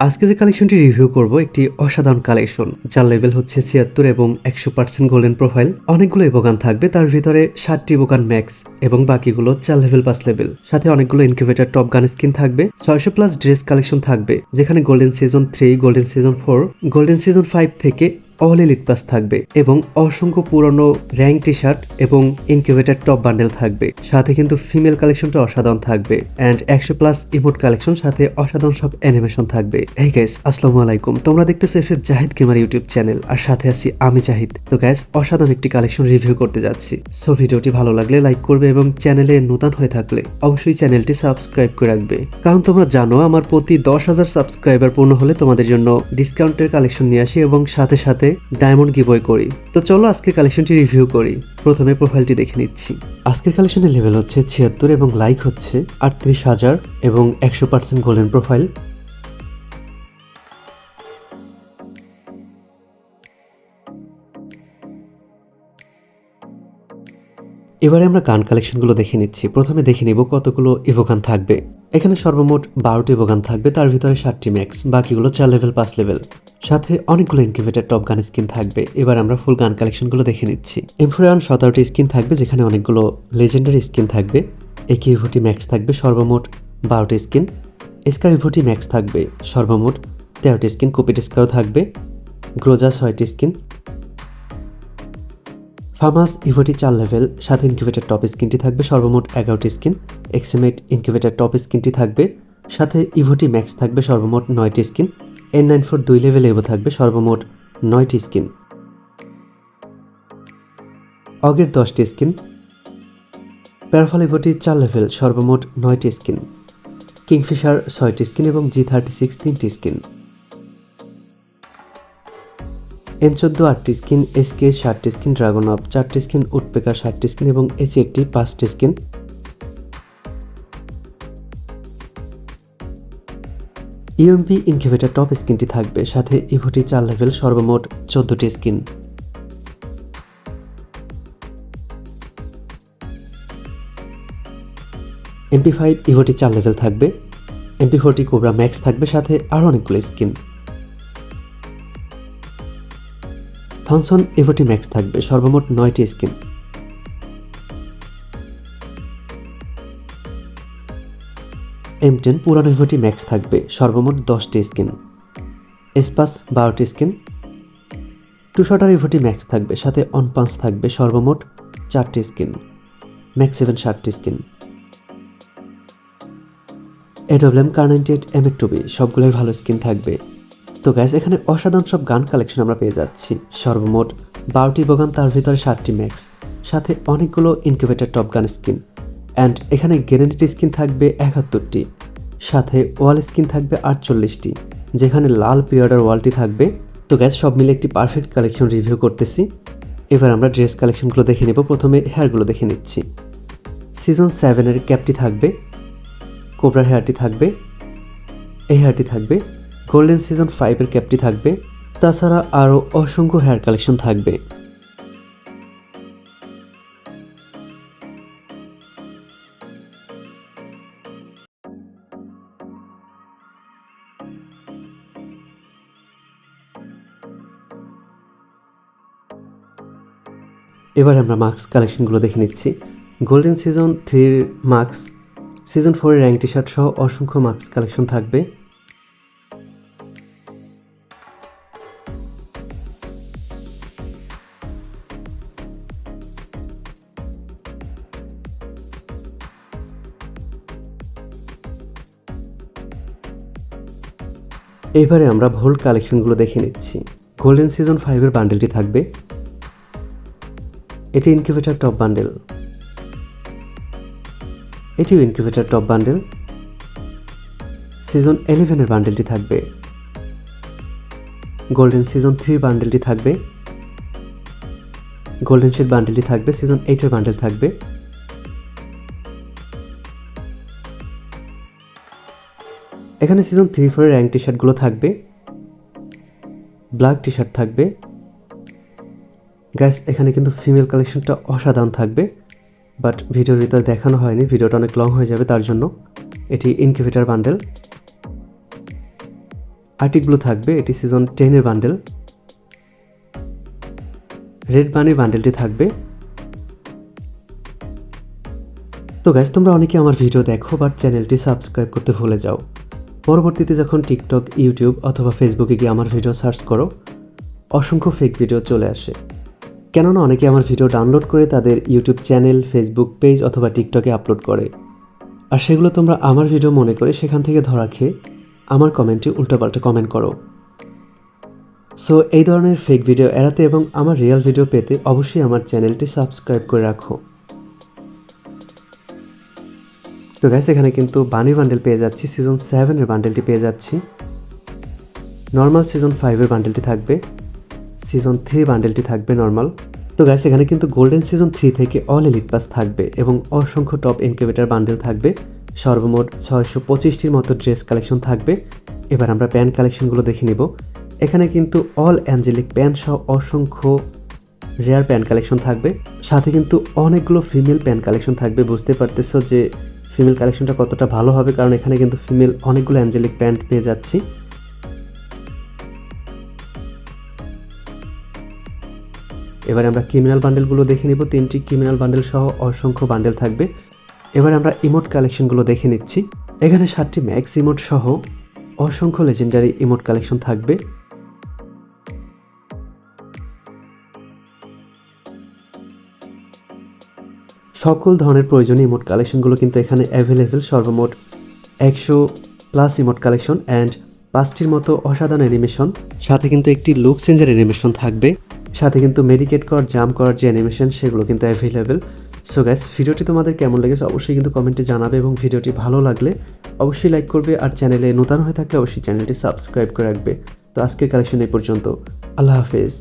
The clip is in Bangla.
আজকে যে কালেকশনটি রিভিউ করব, একটি অসাধারণ কালেকশন যার লেভেল হচ্ছে ছিয়াত্তর এবং একশো পার্সেন্ট গোল্ডেন প্রোফাইল অনেকগুলো ইবোগান থাকবে, তার ভিতরে ষাটটি ইবোগান ম্যাক্স এবং বাকিগুলো চার লেভেল পাঁচ লেভেল সাথে অনেকগুলো ইনকিউবেটার টপ গান স্কিন থাকবে, ছয়শো প্লাস ড্রেস কালেকশন থাকবে, যেখানে golden season three golden season four golden season five থেকে অল এলিট পাস থাকবে এবং অসংখ্য পুরনো র্যাঙ্ক টি শার্ট এবং ইনকিউবেটার টপ বান্ডেল থাকবে। সাথে কিন্তু ফিমেল কালেকশনটা অসাধারণ থাকবে অ্যান্ড একশো প্লাস ইমোট কালেকশন সাথে অসাধারণ সব অ্যানিমেশন থাকবে। এই গ্যাস আসসালামু আলাইকুম। তোমরা দেখতেছো F Zahid gamer YouTube channel আর সাথে আছি আমি জাহিদ। তো গ্যাস অসাধারণ একটি কালেকশন রিভিউ করতে যাচ্ছি। সো ভিডিওটি ভালো লাগলে লাইক করবে এবং চ্যানেলে নতুন হয়ে থাকলে অবশ্যই চ্যানেলটি সাবস্ক্রাইব করে রাখবে। কারণ তোমরা জানো, আমার প্রতি দশ হাজার সাবস্ক্রাইবার পূর্ণ হলে তোমাদের জন্য ডিসকাউন্টের কালেকশন নিয়ে আসি এবং সাথে সাথে ডায়মন্ড গিবয় করি। তো চলো আজকের কালেকশনটি রিভিউ করি। প্রথমে প্রোফাইলটি দেখে নিচ্ছি। আজকের কালেকশনের লেভেল হচ্ছে ছিয়াত্তর এবং লাইক হচ্ছে আটত্রিশ হাজার এবং একশো পার্সেন্ট গোল্ডেন প্রোফাইল। এবারে আমরা গান কালেকশনগুলো দেখে নিচ্ছি। প্রথমে দেখে নিব কতগুলো ইভোগান থাকবে। এখানে সর্বমোট বারোটি ইভোগান থাকবে, তার ভিতরে সাতটি ম্যাক্স বাকিগুলো চার লেভেল পাঁচ লেভেল সাথে অনেকগুলো ইনকিউবেটার টপ গান স্কিন থাকবে। এবার আমরা ফুল গান কালেকশনগুলো দেখে নিচ্ছি। এমফোরান সতেরোটি স্কিন থাকবে, যেখানে অনেকগুলো লেজেন্ডারি স্কিন থাকবে। একই ইভোটি ম্যাক্স থাকবে, সর্বমোট বারোটি স্কিন স্কার ইভোটি ম্যাক্স থাকবে, সর্বমোট তেরোটি স্কিন কুপিট স্কারও থাকবে। গ্রোজা ছয়টি স্কিন ফার্মাস ইভোটি চার লেভেল সাথে ইনকিউবেটার টপ স্কিনটি থাকবে, সর্বমোট এগারোটি স্কিন এক্সিমেট ইনকিউবেটার টপ স্কিনটি থাকবে, সাথে ইভোটি ম্যাক্স থাকবে, সর্বমোট নয়টি স্কিন এন নাইন ফোর দুই লেভেল এভো থাকবে, সর্বমোট নয়টি স্কিন অগের দশটি স্কিন প্যারাফল ইভোটি চার লেভেল, সর্বমোট নয়টি স্কিন কিংফিশার ছয়টি স্কিন এবং জি থার্টি সিক্স তিনটি স্কিন এন চোদ্দ আটটি স্কিন এসকে ষাটটি স্কিন, ড্রাগন আপ চারটি স্কিন উটপেকার ষাটটি স্কিন এবং এইচ একটি পাঁচটি স্কিন। ইউএমপি ইনকিউবেটার টপ স্কিনটি থাকবে, সাথে ইভোটি চার লেভেল, সর্বমোট চোদ্দটি স্কিন। এমপি ফাইভ, ইভোটি চার লেভেল থাকবে। এমপি ফোরটি কোবরা ম্যাক্স থাকবে, সাথে আরও অনেকগুলো স্কিন। থমসন এভোটি ম্যাক্স থাকবে সর্বমোট নয়টি স্কিন। এম টেন পুরানো এভোটি ম্যাক্স থাকবে সর্বমোট দশটি স্কিন। এসপাস বারোটি স্কিন। টু শটার এভোটি ম্যাক্স থাকবে, সাথে অনপান্স থাকবে সর্বমোট চারটি স্কিন। ম্যাক্স সেভেন ষাটটি skin. AWM kar ninety eight M টুবি সবগুলোই ভালো স্কিন থাকবে। তো গ্যাস এখানে অসাধারণ সব গান কালেকশন আমরা পেয়ে যাচ্ছি। সর্বমোট বারোটি বগান তার ভিতরে সাতটি ম্যাক্স সাথে অনেকগুলো incubator top gun skin and এখানে গ্যারেন্টি স্কিন থাকবে একাত্তরটি, সাথে ওয়াল স্কিন থাকবে আটচল্লিশটি, যেখানে লাল পিরিয়ডার ওয়ালটি থাকবে। তো গ্যাস সব মিলে একটি পারফেক্ট কালেকশন রিভিউ করতেছি। এবার আমরা ড্রেস কালেকশনগুলো দেখে নেব, প্রথমে হেয়ারগুলো দেখে নিচ্ছি। সিজন সেভেনের ক্যাপটি থাকবে কোবরার হেয়ারটি থাকবে, এই হেয়ারটি থাকবে গোল্ডেন সিজন ফাইভের ক্যাপটি থাকবে, তাছাড়া আরও অসংখ্য হেয়ার কালেকশন থাকবে। এবার আমরা মার্কস কালেকশনগুলো দেখে নিচ্ছি। গোল্ডেন সিজন থ্রির মার্কস সিজন ফোরের র্যাঙ্ক টি শার্ট সহ অসংখ্য মার্কস কালেকশন থাকবে। এবারে আমরা ভোল কালেকশনগুলো দেখে নিচ্ছি। গোল্ডেন সিজন ফাইভের বান্ডেলটি থাকবে। এটি ইনকিউবেটার টপ বান্ডেল এটিও ইনকিউবেটার টপ বান্ডেল সিজন ইলেভেনের বান্ডেলটি থাকবে। গোল্ডেন সিজন থ্রি বান্ডেলটি থাকবে। গোল্ডেন শিট বান্ডেলটি থাকবে। সিজন এইটের বান্ডেল থাকবে। এখানে সিজন থ্রি ফোরের র্যাঙ্ক টি শার্টগুলো থাকবে। ব্ল্যাক টি শার্ট থাকবে। গ্যাস এখানে কিন্তু ফিমেল কালেকশনটা অসাধারণ থাকবে। বাট ভিডিওর ভিতরে দেখানো হয়নি ভিডিওটা অনেক লং হয়ে যাবে তার জন্য। এটি ইনকিউবেটার বান্ডেল আর্টিকগুলো থাকবে, এটি সিজন টেনের বান্ডেল রেড বানির বান্ডেলটি থাকবে। তো গ্যাস তোমরা অনেকে আমার ভিডিও দেখো বাট চ্যানেলটি সাবস্ক্রাইব করতে ভুলে যাও। পরবর্তীতে যখন টিকটক, ইউটিউব অথবা ফেসবুকে গিয়ে আমার ভিডিও সার্চ করো, অসংখ্য ফেক ভিডিও চলে আসে। কেননা অনেকে আমার ভিডিও ডাউনলোড করে তাদের ইউটিউব চ্যানেল ফেসবুক পেজ অথবা টিকটকে আপলোড করে। আর সেগুলো তোমরা আমার ভিডিও মনে করে সেখান থেকে ধরা খেয়ে আমার কমেন্টে উল্টোপাল্টা কমেন্ট করো। সো এই ধরনের ফেক ভিডিও এড়াতে এবং আমার রিয়েল ভিডিও পেতে অবশ্যই আমার চ্যানেলটি সাবস্ক্রাইব করে রাখো। তো গ্যাস এখানে কিন্তু বানি বান্ডেল পেয়ে যাচ্ছি সিজন সেভেনের বান্ডেলটি পেয়ে যাচ্ছি। নর্মাল সিজন ফাইভের বান্ডেলটি থাকবে সিজন থ্রি বান্ডেলটি থাকবে নর্মাল তো গ্যাস এখানে কিন্তু গোল্ডেন সিজন থ্রি থেকে অল এলিট পাস থাকবে এবং অসংখ্য টপ ইনকিউবেটার বান্ডেল থাকবে। সর্বমোট ছয়শো পঁচিশটির মতো ড্রেস কালেকশন থাকবে। এবার আমরা প্যান্ট কালেকশনগুলো দেখে নিব। এখানে কিন্তু অল অ্যাঞ্জেলিক প্যান্ট সহ অসংখ্য রেয়ার প্যান্ট কালেকশন থাকবে। সাথে কিন্তু অনেকগুলো ফিমেল প্যান্ট কালেকশন থাকবে, বুঝতে পারতেছো যে ফিমেল কালেকশনটা কতটা ভালো হবে? কারণ এখানে কিন্তু ফিমেল অনেকগুলো অ্যাঞ্জেলিক প্যান্ট পেয়ে যাচ্ছি। এবারে আমরা ক্রিমিনাল বান্ডেলগুলো দেখে নিব। তিনটি ক্রিমিনাল বান্ডেল সহ অসংখ্য বান্ডেল থাকবে। এবারে আমরা ইমোট কালেকশনগুলো দেখে নিচ্ছি। এখানে সাতটি ম্যাক্স ইমোট সহ অসংখ্য লেজেন্ডারি ইমোট কালেকশন থাকবে। সকল ধরনের প্রয়োজনীয় ইমোট কালেকশনগুলো কিন্তু এখানে অ্যাভেলেবেল সর্বমোট একশো প্লাস ইমোট কালেকশন অ্যান্ড পাঁচটির মতো অসাধারণ অ্যানিমেশন সাথে কিন্তু একটি লুক চেঞ্জের অ্যানিমেশন থাকবে। সাথে কিন্তু মেডিকেট কর জাম্প করার যে অ্যানিমেশন সেগুলো কিন্তু অ্যাভেলেবেল সো গ্যাস ভিডিওটি তোমাদের কেমন লেগেছে অবশ্যই কিন্তু কমেন্টে জানাবে এবং ভিডিওটি ভালো লাগলে অবশ্যই লাইক করবে আর চ্যানেলে নতুন হয়ে থাকলে অবশ্যই চ্যানেলটি সাবস্ক্রাইব করে রাখবে। তো আজকের কালেকশন এই পর্যন্ত, আল্লাহ হাফেজ।